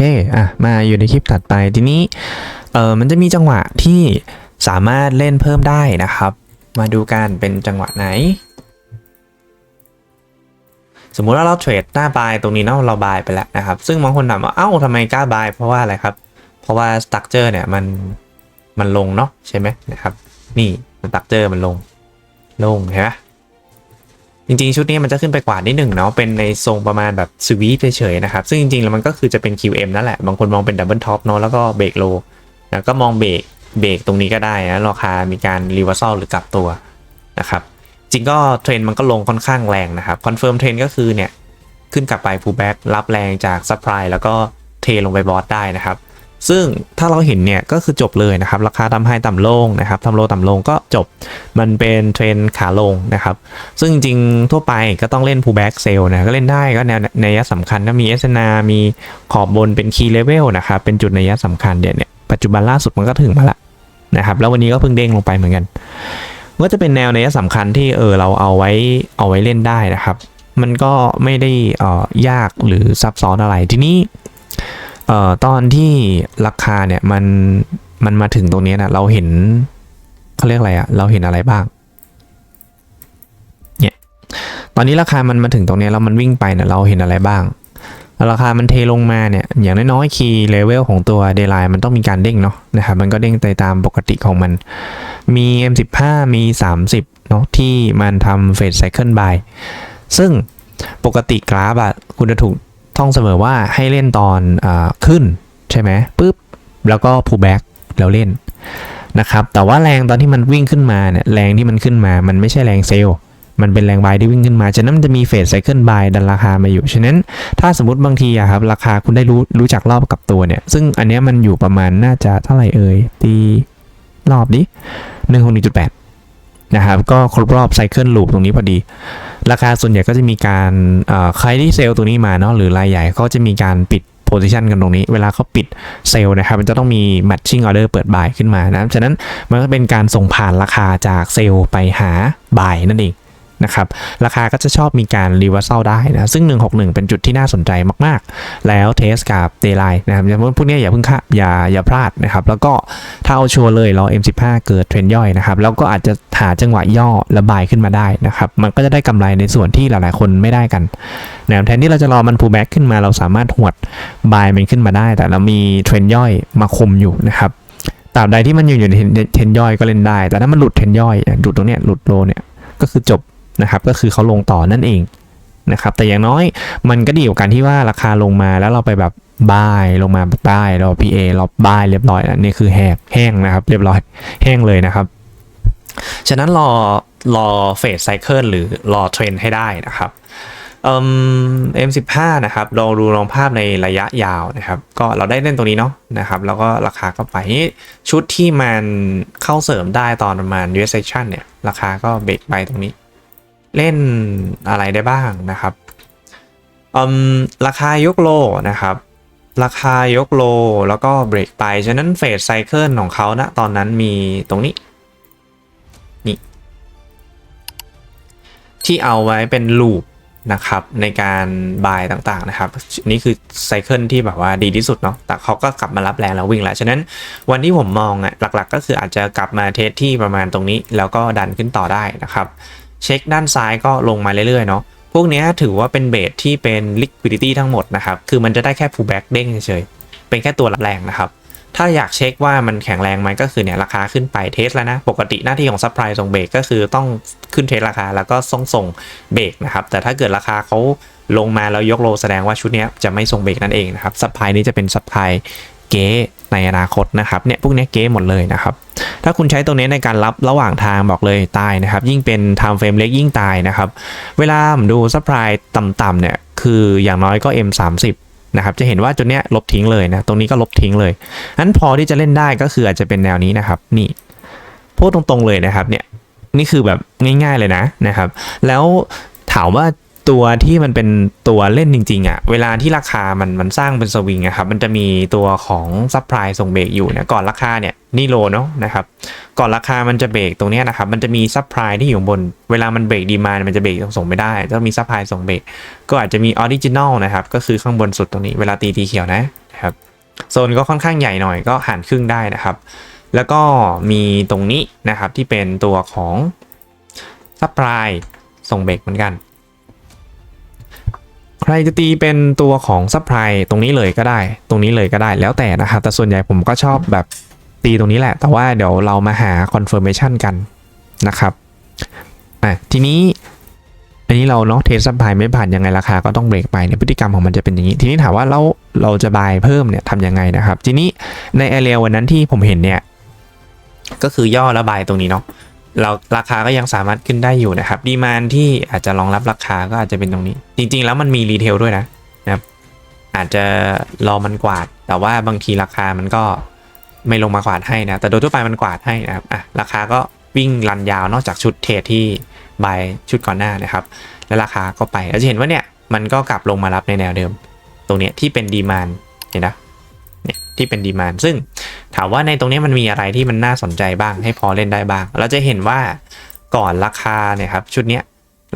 เคอะมาอยู่ในคลิปถัดไปทีนี้เออมันจะมีจังหวะที่สามารถเล่นเพิ่มได้นะครับ มาดูกันเป็นจังหวะไหน สมมุติว่าเราเทรดหน้าบายตรงนี้เนาะเราบายไปแล้วนะครับ ซึ่งบางคนถามว่าเอ้าทำไมกล้าบายเพราะว่าอะไรครับ เพราะว่าสตั๊กเจอร์เนี่ยมันมันลงเนาะใช่ไหมนะครับ นี่สตั๊กเจอร์มันลงลงเห็นไหม จริงๆ ชุดนี้มันจะขึ้นไปกว่านิดหนึ่งเนาะเป็นในทรงประมาณแบบสวีทเฉยๆนะครับ ซึ่งจริงๆ แล้วมันก็คือจะเป็น QM นั่นแหละ บางคนมองเป็นดับเบิลท็อปเนาะแล้วก็เบรกโลแล้วก็มองเบรกเบรกตรงนี้ก็ได้นะราคามีการรีเวอร์ซลหรือกลับตัวนะครับจริงก็เทรนมันก็ลงค่อนข้างแรงนะครับคอนเฟิร์มเทรนก็คือเนี่ยขึ้นกลับไป pull back รับแรงจากซัพพลายแล้วก็เทลงไปบอสได้นะครับ ซึ่งถ้าเราเห็นเนี่ยก็คือจบเลยนะครับ ราคาทำให้ต่ำลงนะครับทำโลต่ำลงก็จบ มันเป็นเทรนขาลงนะครับ ซึ่งจริงทั่วไปก็ต้องเล่น pullback sell นะ ก็เล่นได้ก็แนวในยะสำคัญก็มี SNR มีขอบบนเป็น key level นะครับ เป็นจุดในยะสำคัญเดี๋ยวเนี่ย ปัจจุบันล่าสุดมันก็ถึงมาละนะครับ แล้ววันนี้ก็เพิ่งเด้งลงไปเหมือนกัน ก็จะเป็นแนวในยะสำคัญที่เออเราเอาไว้เอาไว้เล่นได้นะครับ มันก็ไม่ได้อ่อยากหรือซับซ้อนอะไร ทีนี้ เอ่อตอนที่ราคาเนี่ยมันมันมาถึงตรงนี้นะเราเห็นเขาเรียกอะไรอะเราเห็นอะไรบ้างเนี่ยตอนนี้ราคามันมาถึงตรงนี้แล้วมันวิ่งไปเนี่ยเราเห็นอะไรบ้างราคามันเทลงมาเนี่ย อย่างน้อยๆคีย์เลเวลของตัวเดล i มันต้องมีการเด้งเนาะนะครับ มันก็เด้งไปตามปกติของมัน มี M15 มี 30 เนาะที่มันทำเฟสไซเคิลบายซึ่งปกติกราฟอะคุณจะถูก ท่องเสมอว่าให้เล่นตอนอขึ้นใช่ไหมปุ๊บแล้วก็ pull back แล้วเล่นนะครับแต่ว่าแรงตอนที่มันวิ่งขึ้นมาเนี่ยแรงที่มันขึ้นมา มันไม่ใช่แรงเซลล์มันเป็นแรงบายที่วิ่งขึ้นมา ฉะนั้นมันจะมีเฟสไซเคิลบายดันราคามาอยู่ ฉะนั้นถ้าสมมติบางทีอะครับราคาคุณได้รู้รู้จักรอบกับตัวเนี่ย ซึ่งอันนี้มันอยู่ประมาณน่าจะเท่าไหร่เอ่ยตีรอบดิหนึ่งหกหนึ่งจุดแปด นะครับก็ครบรอบไซเคิลลูปตรงนี้พอดี ราคาส่วนใหญ่ก็จะมีการใครที่เซลล์ตัวนี้มาเนาะหรือรายใหญ่ก็จะมีการปิดโพซิชันกันตรงนี้ เวลาเขาปิดเซลล์นะครับ มันจะต้องมี matching order เปิดบ่ายขึ้นมานะ ฉะนั้นมันก็เป็นการส่งผ่านราคาจากเซลล์ไปหาบ่ายนั่นเอง นะครับราคาก็จะชอบมีการรีเวอร์ซลได้นะซึ่ง 161 เป็นจุดที่น่าสนใจมากๆ แล้วเทสกับเดย์ไลน์นะครับอย่างพวกนี้อย่าเพิ่งค่าอย่าอย่าพลาดนะครับแล้วก็ถ้าเอาชัวร์เลยรอ M15 เกิดเทรนย่อยนะครับแล้วก็อาจจะหาจังหวะย่อระบายขึ้นมาได้นะครับมันก็จะได้กำไรในส่วนที่หลายๆคนไม่ได้กันนะแทนที่เราจะรอมัน pull back ขึ้นมาเราสามารถหวดบายมันขึ้นมาได้ แต่เรามีเทรนย่อยมาคมอยู่นะครับตราบใดที่มันอยู่อยู่ในเทรนย่อยก็เล่นได้ แต่ถ้ามันหลุดเทรนย่อยหลุดตรงเนี้ยหลุดโลเนี่ยก็คือจบ นะครับก็คือเขาลงต่อนั่นเองนะครับแต่อย่างน้อยมันก็ดีกว่าการที่ว่าราคาลงมาแล้วเราไปแบบบายลงมาใต้เรา PA เราบายเรียบร้อยแล้วนี่คือแหกแห้งนะครับ เรียบร้อยแห้งเลยนะครับ ฉะนั้นรอรอเฟสไซเคิลหรือรอเทรนให้ได้นะครับเอ่อ M15 นะครับเราดูลองภาพในระยะยาวนะครับ ก็เราได้เล่นตรงนี้เนาะนะครับ แล้วก็ราคาก็ไปชุดที่มันเข้าเสริมได้ตอนประมาณ US section เนี่ย ราคาก็เบรกไปตรงนี้ เล่นอะไรได้บ้างนะครับอืมราคายกโลนะครับ ราคายกโลแล้วก็เบรกไป ฉะนั้นเฟสไซเคิลของเขานะตอนนั้นมีตรงนี้ นี่ ที่เอาไว้เป็นลูปนะครับในการบายต่างๆนะครับ นี่คือไซเคิลที่แบบว่าดีที่สุดเนาะแต่เขาก็กลับมารับแรงแล้ววิ่งแล้ว ฉะนั้นวันที่ผมมองอะหลักๆ ก็คืออาจจะกลับมาเทสที่ประมาณตรงนี้ แล้วก็ดันขึ้นต่อได้นะครับ เช็คด้านซ้ายก็ลงมาเรื่อยๆเนาะพวกนี้ถือว่าเป็นเบสที่เป็น liquidity ทั้งหมดนะครับ คือมันจะได้แค่ pullback เด้งเฉยๆ เป็นแค่ตัวรับแรงนะครับ ถ้าอยากเช็คว่ามันแข็งแรงไหมก็คือเนี่ยราคาขึ้นไปเทสแล้วนะ ปกติหน้าที่ของซัพพลายส่งเบรกก็คือต้องขึ้นเทสราคาแล้วก็ส่งส่งเบรกนะครับ แต่ถ้าเกิดราคาเขาลงมาแล้วยกโลแสดงว่าชุดนี้จะไม่ส่งเบรกนั่นเองนะครับซัพพลายนี้จะเป็นซัพพลายเก๊ในอนาคตนะครับ เนี่ยพวกนี้เก๊หมดเลยนะครับาคุณใช้ตรงนี้ในการรับระหว่างทางบอกเลยตายนะครับ ยิ่งเป็น time frame เล็กยิ่งตายนะครับ เวลาผมดู supply ต่ำๆเนี่ย คืออย่างน้อยก็ M30 นะครับจะเห็นว่าจุดเนี้ยลบทิ้งเลยนะตรงนี้ก็ลบทิ้งเลยนั้นพอที่จะเล่นได้ก็คืออาจจะเป็นแนวนี้นะครับ นี่พูดตรงๆเลยนะครับเนี่ยนี่คือแบบง่ายๆเลยนะนะครับ แล้วถามว่า ตัวที่มันเป็นตัวเล่นจริงๆอะ่ะเวลาที่ราคามันมันสร้างเป็นสวิงอะครับมันจะมีตัวของซัพพลายส่งเบรกอยู่นะก่อนราคาเนี่ยนี่โลเนาะนะครับก่อนราคามันจะเบรกตรงนี้นะครับมันจะมีซัพพลายที่อยู่บน เวลามันเบรกดีมานมันจะเบรกส่งไม่ได้ต้องมีซัพพลายส่งเบรกก็อาจจะมีออริจินอลนะครับก็คือข้างบนสุดตรงนี้เวลาตีทีเขียวนะครับโซนก็ค่อนข้างใหญ่หน่อยก็หารครึ่งได้นะครับ แล้วก็มีตรงนี้นะครับที่เป็นตัวของซัพพลายส่งเบรกเหมือนกัน รจะตีเป็นตัวของซัพพลายตรงนี้เลยก็ได้ ตรงนี้เลยก็ได้แล้วแต่นะครับแต่ส่วนใหญ่ผมก็ชอบแบบตีตรงนี้แหละ แต่ว่าเดี๋ยวเรามาหา confirmation กันนะครับอะทีนี้อันนี้เราเนาะเทสซัพพลายไม่ผ่านยังไงราคาก็ต้องเบรกไปเนี่ยพฤติกรรมของมันจะเป็นอย่างนี้ ทีนี้ถามว่าเราเราจะบายเพิ่มเนี่ยทำยังไงนะครับ ทีนี้ในแอเรียวันนั้นที่ผมเห็นเนี่ยก็คือย่อระบายตรงนี้เนาะ เราราคาก็ยังสามารถขึ้นได้อยู่นะครับดีมานที่อาจจะรองรับราคาก็อาจจะเป็นตรงนี้ จริง ๆ แล้วมันมีรีเทลด้วยนะนะครับอาจจะรอมันกวาด แต่ว่าบางทีราคามันก็ไม่ลงมากวาดให้นะ แต่โดยทั่วไปมันกวาดให้นะครับอะราคาก็วิ่งรันยาวนอกจากชุดเทรดที่บายชุดก่อนหน้านะครับ แล้วราคาก็ไปเราจะเห็นว่าเนี่ยมันก็กลับลงมารับในแนวเดิม ตรงเนี้ยที่เป็นดีมานเห็นนะ เนี่ยที่เป็นดีมานซึ่งถามว่าในตรงนี้มันมีอะไรที่มันน่าสนใจบ้างให้พอเล่นได้บ้าง เราจะเห็นว่าก่อนราคาเนี่ยครับชุดเนี้ย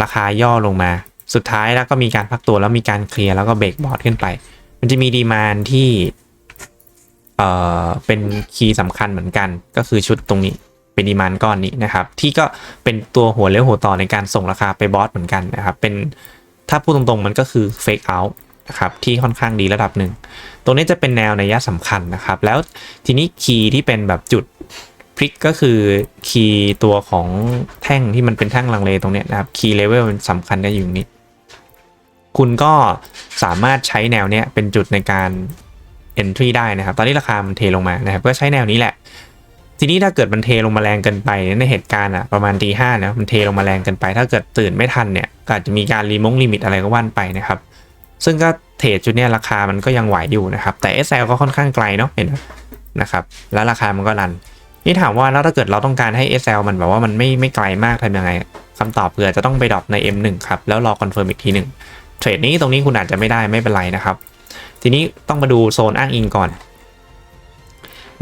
ราคาย่อลงมา สุดท้ายแล้วก็มีการพักตัวแล้วมีการเคลียร์แล้วก็เบรกบอร์ดขึ้นไป มันจะมีดีมานที่เอ่อเป็นคีย์สำคัญเหมือนกัน ก็คือชุดตรงนี้เป็นดีมานก้อนนี้นะครับ ที่ก็เป็นตัวหัวเลี้ยวหัวต่อในการส่งราคาไปบอสเหมือนกันนะครับเป็นถ้าพูดตรงๆมันก็คือเฟกเอาท์ นะครับที่ค่อนข้างดีระดับหนึ่ง ตรงนี้จะเป็นแนวในยะสำคัญนะครับ แล้วทีนี้คีย์ที่เป็นแบบจุดพลิกก็คือคีย์ตัวของแท่งที่มันเป็นแท่งลังเลตรงนี้นะครับคีย์เลเวลมันสำคัญได้อยู่นี้ คุณก็สามารถใช้แนวเนี้ยเป็นจุดในการ entry ได้นะครับ ตอนนี้ราคามันเทลงมานะครับ ก็ใช้แนวนี้แหละ ทีนี้ถ้าเกิดมันเทลงมาแรงเกินไปในเหตุการณ์อะประมาณตีห้านะมันเทลงมาแรงเกินไป ถ้าเกิดตื่นไม่ทันเนี่ยก็อาจจะมีการรีมงลิมิตอะไรก็ว่านไปนะครับ ซึ่งก็เทรดจุดนี้ราคามันก็ยังไหวอยู่นะครับ แต่ SL ก็ค่อนข้างไกลเนาะเห็นไหมนะครับ แล้วราคามันก็รัน นี่ถามว่าแล้วถ้าเกิดเราต้องการให้ SL มันแบบว่ามันไม่ไม่ไกลมากทำยังไงคำตอบคืออจจะต้องไปดรอปใน M1 ครับ แล้วรอคอนเฟิร์มอีกทีหนึ่งเทรดนี้ตรงนี้คุณอาจจะไม่ได้ไม่เป็นไรนะครับ ทีนี้ต้องมาดูโซนอ้างอิงก่อน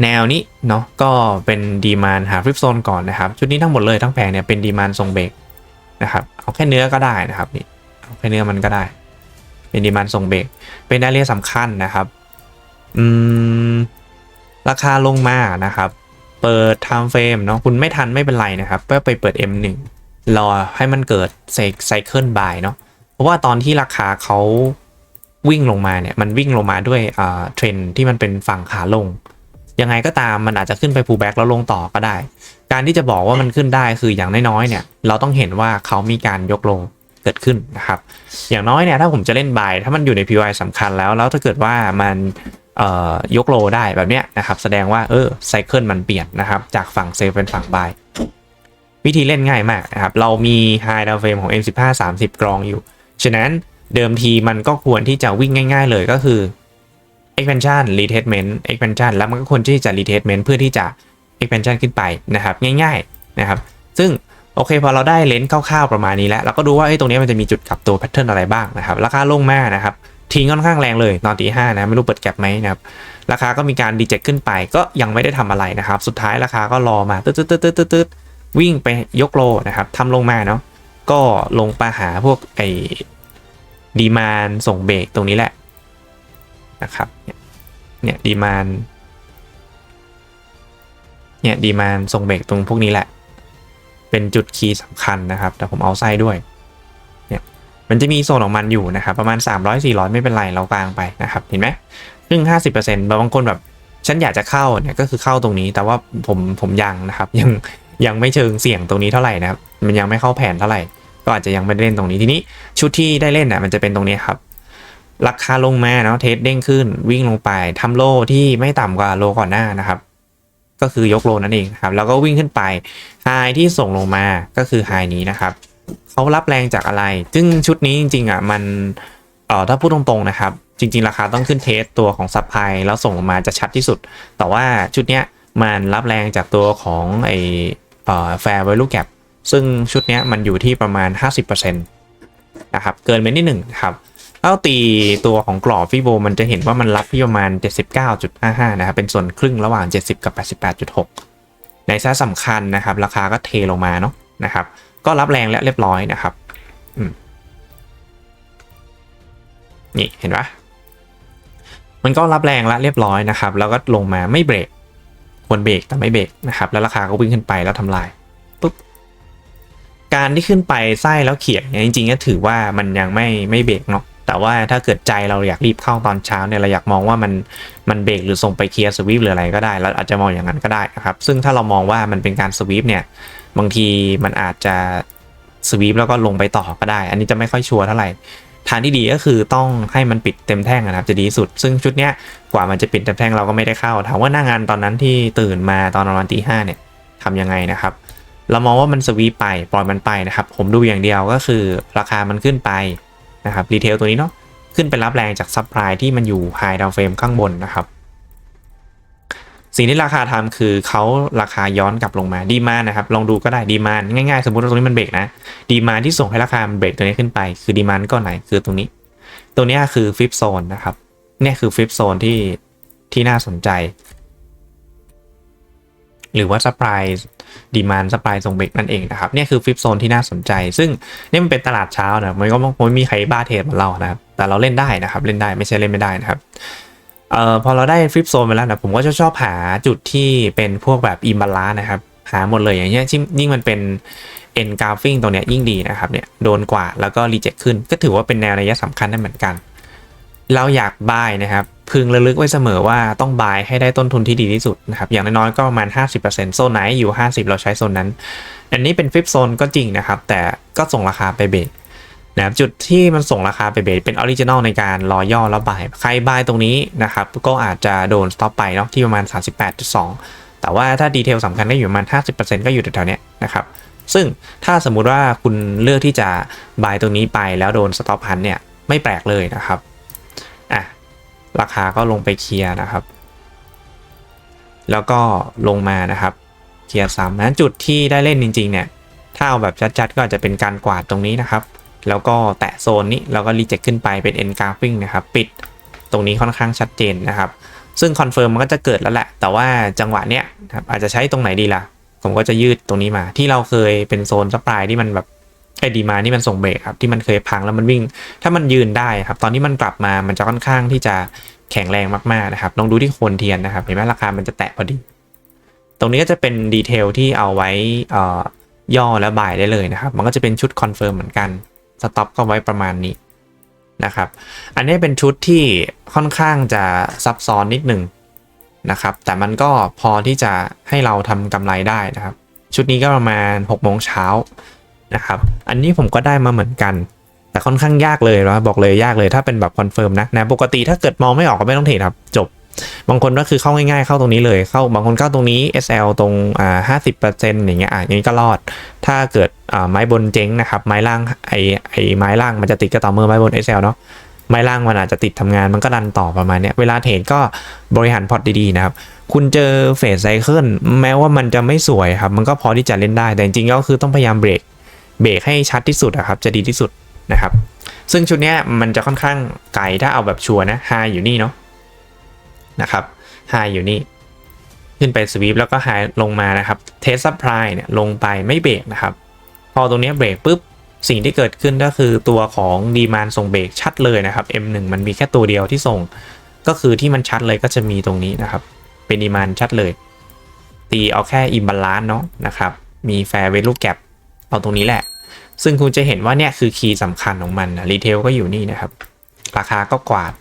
แนวนี้เนาะก็เป็นดีมานหาฟลิปโซนก่อนนะครับ ชุดนี้ทั้งหมดเลยทั้งแผงเนี่ยเป็นดีมานทรงเบรกนะครับเอาแค่เนื้อก็ได้นะครับนี่เอาแค่เนื้อมันก็ได้ เป็นดีมานทรงเบรกเป็นแอเรียสำคัญนะครับอืมราคาลงมานะครับ เปิด time frame เนาะคุณไม่ทันไม่เป็นไรนะครับก็ไปเปิด M1 รอให้มันเกิดไซเคิลบายเนาะเพราะว่าตอนที่ราคาเขาวิ่งลงมาเนี่ยมันวิ่งลงมาด้วยเทรนที่มันเป็นฝั่งขาลง ยังไงก็ตามมันอาจจะขึ้นไป pullback แล้วลงต่อก็ได้ การที่จะบอกว่ามันขึ้นได้คืออย่างน้อยๆเนี่ย เราต้องเห็นว่าเขามีการยกโล เกิดขึ้นนะครับ อย่างน้อยเนี่ยถ้าผมจะเล่นบายถ้ามันอยู่ใน PY สำคัญแล้ว แล้วถ้าเกิดว่ามันยกโลได้แบบเนี้ยนะครับ แสดงว่าเออไซเคิลมันเปลี่ยนนะครับ จากฝั่งเซลเป็นฝั่งบายวิธีเล่นง่ายมากนะครับ เรามี High Down Frame ของ M15 30 กรองอยู่ ฉะนั้นเดิมทีมันก็ควรที่จะวิ่งง่าย ๆ เลยก็คือ expansion retestment expansion แล้วมันก็ควรที่จะ retestment เพื่อที่จะ expansion ขึ้นไปนะครับ ง่าย ๆนะครับ ซึ่ง โอเคพอเราได้เลนส์คร่าวๆประมาณนี้แล้วเราก็ดูว่าไอ้ตรงนี้มันจะมีจุดกลับตัวแพทเทิร์นอะไรบ้างนะครับราคาลงมานะครับทิ้งค่อนข้างแรงเลยตอนตีห้านะไม่รู้เปิดแก็บไหมนะครับราคาก็มีการดีเจ c ขึ้นไปก็ยังไม่ได้ทำอะไรนะครับ สุดท้ายราคาก็รอมาตืดตืดตืดตืดตืดวิ่งไปยกโลนะครับทำลงมาเนาะก็ลงไปหาพวกไอ้ดีมานส่งเบรกตรงนี้แหละนะครับเนี่ยเนี่ยดีมานเนี่ยดีมานส่งเบรกตรงพวกนี้แหละ เป็นจุดคีย์สำคัญนะครับ แต่ผมเอาไส้ด้วยเนี่ยมันจะมีโซนของมันอยู่นะครับ ประมาณ 300 400 ไม่เป็นไรเรากลางไปนะครับ เห็นไหมครึ่ง 50%บางคนแบบฉันอยากจะเข้าเนี่ยก็คือเข้าตรงนี้แต่ว่าผมผมยังนะครับ ยังยังไม่เชิงเสี่ยงตรงนี้เท่าไหร่นะครับ มันยังไม่เข้าแผนเท่าไหร่ ก็อาจจะยังไม่ได้เล่นตรงนี้ทีนี้ชุดที่ได้เล่นน่ะมันจะเป็นตรงนี้ครับราคาลงมาเนาะเทสเด้งขึ้นวิ่งลงไปทำโลที่ไม่ต่ำกว่าโลก่อนหน้านะครับ ก็คือยกโลนั่นเองครับแล้วก็วิ่งขึ้นไปไฮที่ส่งลงมาก็คือไฮนี้นะครับเขารับแรงจากอะไร ซึ่งชุดนี้จริงๆอะมันเอ่อถ้าพูดตรงๆนะครับ จริง ๆ ราคาต้องขึ้นเทสตัวของซับไพแล้วส่งลงมาจะชัดที่สุด แต่ว่าชุดเนี้ยมันรับแรงจากตัวของไอเอ่อแฟร์ value gap ซึ่งชุดเนี้ยมันอยู่ที่ประมาณ 50%นะครับเกินไปนิดหนึ่งครับ แล้วตีตัวของกรอบฟิโบมันจะเห็นว่ามันรับที่ประมาณ 79.55 นะครับ เป็นส่วนครึ่งระหว่าง 70 กับ 88.6 ในซส์สำคัญนะครับ ราคาก็เทลงมาเนาะนะครับ ก็รับแรงและเรียบร้อยนะครับนี่เห็นปะมันก็รับแรงและเรียบร้อยนะครับ แล้วก็ลงมาไม่เบรกควรเบรกแต่ไม่เบรกนะครับ แล้วราคาก็วิ่งขึ้นไปแล้วทำลายปุ๊บการที่ขึ้นไปไส้แล้วเขียงเนี่ยจริงๆก็ถือว่ามันยังไม่ไม่เบรกเนาะ แต่ว่าถ้าเกิดใจเราอยากรีบเข้าตอนเช้าเนี่ยเราอยากมองว่ามันมันเบรกหรือส่งไปเคลียร์สวีปหรืออะไรก็ได้เราอาจจะมองอย่างนั้นก็ได้นะครับ ซึ่งถ้าเรามองว่ามันเป็นการสวีปเนี่ยบางทีมันอาจจะสวีปแล้วก็ลงไปต่อก็ได้ อันนี้จะไม่ค่อยชัวร์เท่าไหร่ทางที่ดีก็คือต้องให้มันปิดเต็มแท่งนะครับจะดีสุด ซึ่งชุดเนี้ยกว่ามันจะปิดเต็มแท่งเราก็ไม่ได้เข้าถามว่าหน้างานตอนนั้นที่ตื่นมาตอนประมาณตีห้าเนี่ยทำยังไงนะครับเรามองว่ามันสวีปไปปล่อยมันไปนะครับ ผมดูอย่างเดียวก็คือราคามันขึ้นไป นะครับรีเทลตัวนี้เนาะขึ้นไปรับแรงจากซับไพรที่มันอยู่ไฮดาวเฟรมข้างบนนะครับสิ่งที่ราคาทำคือเขาราคาย้อนกลับลงมาดีมานะครับ ลองดูก็ได้ดีมาง่ายๆ สมมติว่าตรงนี้มันเบรกนะดีมาที่ส่งให้ราคามันเบรกตัวนี้ขึ้นไป คือดีมานก้อนไหนคือตรงนี้ตรงนี้คือฟิปโซนนะครับเนี่ยคือฟิปโซนที่ที่น่าสนใจ หรือว่า supply demand supply ส่งเบรกนั่นเองนะครับเนี่ยคือฟิปโซนที่น่าสนใจ ซึ่งนี่มันเป็นตลาดเช้านะมันก็ไม่มีใครบ้าเทรดเหมือนเรานะครับแต่เราเล่นได้นะครับเล่นได้ไม่ใช่เล่นไม่ได้นะครับเอ่อพอเราได้ฟิปโซนไปแล้วนะผมก็จะชอบหาจุดที่เป็นพวกแบบอิมบาลานะครับหาหมดเลยอย่างเงี้ยยิ่งมันเป็น e n g r a p h i n g ตรงเนี้ยยิ่งดีนะครับเนี่ยโดนกว่าแล้วก็รีเจ็คขึ้น ก็ถือว่าเป็นแนวระยะสำคัญได้เหมือนกัน เราอยากบายนะครับ พึงระลึกไว้เสมอว่าต้องบายให้ได้ต้นทุนที่ดีที่สุดนะครับ อย่างน้อยๆก็ประมาณ 50%โซนไหนอยู่ 50 เราใช้โซนนั้น อันนี้เป็นฟิปโซนก็จริงนะครับ แต่ก็ส่งราคาไปเบรกนะครับจุดที่มันส่งราคาไปเบสเป็นออริจินอลในการรอย่อแล้วบาย ใครบายตรงนี้นะครับ ก็อาจจะโดนสต็อปไปเนาะที่ประมาณ 38.2 แต่ว่าถ้าดีเทลสำคัญก็อยู่ประมาณ 50%ก็อยู่แถวๆนี้นะครับ ซึ่งถ้าสมมุติว่าคุณเลือกที่จะบายตรงนี้ไปแล้วโดนสต็อปพันเนี่ยไม่แปลกเลยนะครับ ราคาก็ลงไปเคลียร์นะครับ แล้วก็ลงมานะครับเคลียร์ซ้ำนั้นจุดที่ได้เล่นจริง ๆ เนี่ย ถ้าเอาแบบชัดๆ ก็อาจจะเป็นการกวาดตรงนี้นะครับ แล้วก็แตะโซนนี้แล้วก็รีเจ็คขึ้นไปเป็น end graphing นะครับ ปิดตรงนี้ค่อนข้างชัดเจนนะครับ ซึ่งคอนเฟิร์มมันก็จะเกิดแล้วแหละ แต่ว่าจังหวะเนี้ยครับอาจจะใช้ตรงไหนดีล่ะ ผมก็จะยืดตรงนี้มา ที่เราเคยเป็นโซนสปายที่มันแบบ ไอ้ดีมาที่มันส่งเบรกครับที่มันเคยพังแล้วมันวิ่ง ถ้ามันยืนได้ครับ ตอนนี้มันกลับมามันจะค่อนข้างที่จะแข็งแรงมากๆนะครับลองดูที่โคนเทียนนะครับเห็นไหมราคามันจะแตะพอดี ตรงนี้ก็จะเป็นดีเทลที่เอาไว้เอ่อย่อและบ่ายได้เลยนะครับ มันก็จะเป็นชุดคอนเฟิร์มเหมือนกันสต็อปก็ไว้ประมาณนี้นะครับ อันนี้เป็นชุดที่ค่อนข้างจะซับซ้อนนิดหนึ่งนะครับ แต่มันก็พอที่จะให้เราทำกำไรได้นะครับ ชุดนี้ก็ประมาณ6โมงเช้า นะครับ อันนี้ผมก็ได้มาเหมือนกัน แต่ค่อนข้างยากเลยนะบอกเลยยากเลยถ้าเป็นแบบคอนเฟิร์มนะนะปกติถ้าเกิดมองไม่ออกก็ไม่ต้องเทรดครับ จบบางคนก็คือเข้าง่ายๆเข้าตรงนี้เลย เข้าบางคนเข้าตรงนี้ SL ตรงอ่าห้าสิบเปอร์เซ็นต์อย่างเงี้ยอะอย่างนี้ก็รอด ถ้าเกิดอ่าไม้บนเจ๊งนะครับ ไม้ล่างไอไอไม้ล่างมันจะติดก็ต่อเมื่อไม้บน SL เนาะไม้ล่างมันอาจจะติดทำงานมันก็ดันต่อประมาณเนี้ยเวลาเทรดก็บริหารพอร์ตดีๆนะครับ คุณเจอเฟสไซเคิลแม้ว่ามันจะไม่สวยครับ มันก็พอที่จะเล่นได้แต่จริงๆก็คือต้องพยายามเบรก เบรกให้ชัดที่สุดอะครับจะดีที่สุดนะครับ ซึ่งชุดนี้มันจะค่อนข้างไกลถ้าเอาแบบชัวร์นะไฮอยู่นี่เนาะนะครับไฮอยู่นี่ ขึ้นไปสวีปแล้วก็ไฮลงมานะครับเทสซับไพรเนี่ยลงไปไม่เบรกนะครับ พอตรงนี้เบรกปุ๊บสิ่งที่เกิดขึ้นก็คือตัวของดีมานส่งเบรกชัดเลยนะครับ M1 มันมีแค่ตัวเดียวที่ส่ง ก็คือที่มันชัดเลยก็จะมีตรงนี้นะครับ เป็นดีมานชัดเลย ตีเอาแค่อิมบาลานเนาะนะครับ มีแฟร์เวลูแก p เอาตรงนี้แหละ ซึ่งคุณจะเห็นว่าเนี่ยคือคีย์สำคัญของมันนะรีเทลก็อยู่นี่นะครับ ราคาก็กวาด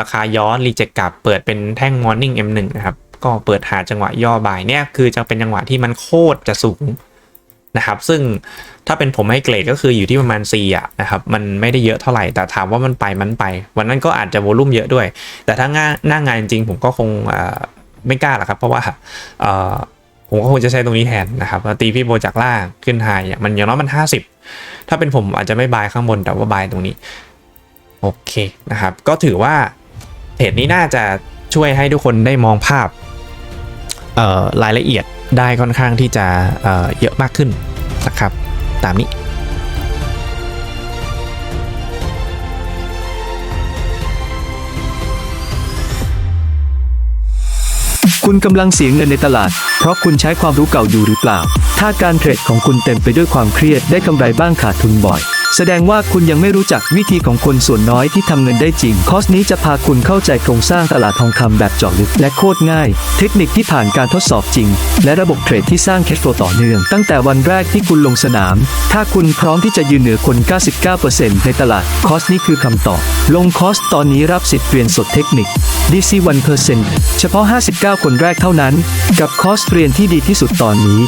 ราคาย้อนรีเจ็คกลับเปิดเป็นแท่ง Morning M1 นะครับก็เปิดหาจังหวะย่อบายเนี่ยคือจะเป็นจังหวะที่มันโคตรจะสูงนะครับ ซึ่งถ้าเป็นผมให้เกรดก็คืออยู่ที่ประมาณ C อะนะครับ มันไม่ได้เยอะเท่าไหร่ แต่ถามว่ามันไปมันไป วันนั้นก็อาจจะโวลุ่มเยอะด้วย แต่ถ้าหน้างานจริงผมก็คงไม่กล้าหรอกครับ เพราะว่า ผมก็คงจะใช้ตรงนี้แทนนะครับตีพี่โบจากล่างขึ้นไฮอะมันอย่างน้อยมัน 50 ถ้าเป็นผมอาจจะไม่บายข้างบนแต่ว่าบายตรงนี้ โอเคนะครับ ก็ถือว่าเพจนี้น่าจะช่วยให้ทุกคนได้มองภาพรายละเอียดได้ค่อนข้างที่จะเเยอะมากขึ้นนะครับ ตามนี้ คุณกำลังเสียเงินในตลาด เพราะคุณใช้ความรู้เก่าอยู่หรือเปล่า ถ้าการเทรดของคุณเต็มไปด้วยความเครียดได้กำไรบ้างขาดทุนบ่อย แสดงว่าคุณยังไม่รู้จักวิธีของคนส่วนน้อยที่ทำเงินได้จริง คอร์สนี้จะพาคุณเข้าใจโครงสร้างตลาดทองคำแบบเจาะลึกและโคตรง่าย เทคนิคที่ผ่านการทดสอบจริง และระบบเทรดที่สร้างแคชโฟลต่อเนื่อง ตั้งแต่วันแรกที่คุณลงสนาม ถ้าคุณพร้อมที่จะยืนเหนือคน 99%ในตลาด คอร์สนี้คือคำตอบ ลงคอร์สตอนนี้รับสิทธิ์เรียนสดเทคนิค DC 1%เฉพาะ 59 คนแรกเท่านั้น กับคอร์สเรียนที่ดีที่สุดตอนนี้